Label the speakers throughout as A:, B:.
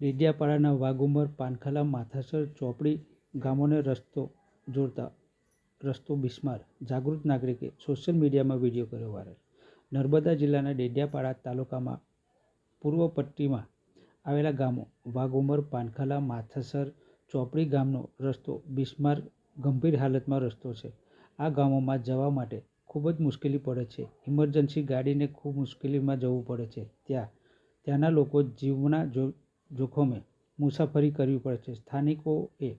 A: ડેડિયાપાડાના વાઘુમર, પાનખલા, માથાસર, ચોપડી ગામોને રસ્તો જોડતા રસ્તો બિસ્માર. જાગૃત નાગરિકે સોશિયલ મીડિયામાં વીડિયો કર્યો વાયરલ. નર્મદા જિલ્લાના ડેડિયાપાડા તાલુકામાં પૂર્વ પટ્ટીમાં આવેલા ગામો વાઘુમર, પાનખલા, માથાસર, ચોપડી ગામનો રસ્તો બિસ્માર, ગંભીર હાલતમાં રસ્તો છે. આ ગામોમાં જવા માટે ખૂબ જ મુશ્કેલી પડે છે. ઇમરજન્સી ગાડીને ખૂબ મુશ્કેલીમાં જવું પડે છે. ત્યાં ત્યાંના લોકો જીવના જો જોખમે મુસાફરી કરવી પડે છે. સ્થાનિકોએ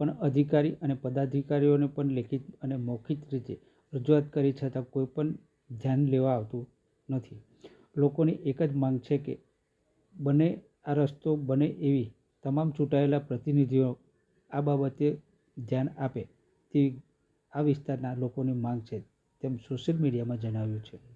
A: પણ અધિકારી અને પદાધિકારીઓને પણ લેખિત અને મૌખિક રીતે રજૂઆત કરી છતાં કોઈ પણ ધ્યાન લેવા આવતું નથી. લોકોની એક જ માંગ છે કે બને આ રસ્તો બને એવી તમામ ચૂંટાયેલા પ્રતિનિધિઓ આ બાબતે ધ્યાન આપે તેવી આ વિસ્તારના લોકોની માંગ છે તેમ સોશિયલ મીડિયામાં જણાવ્યું છે.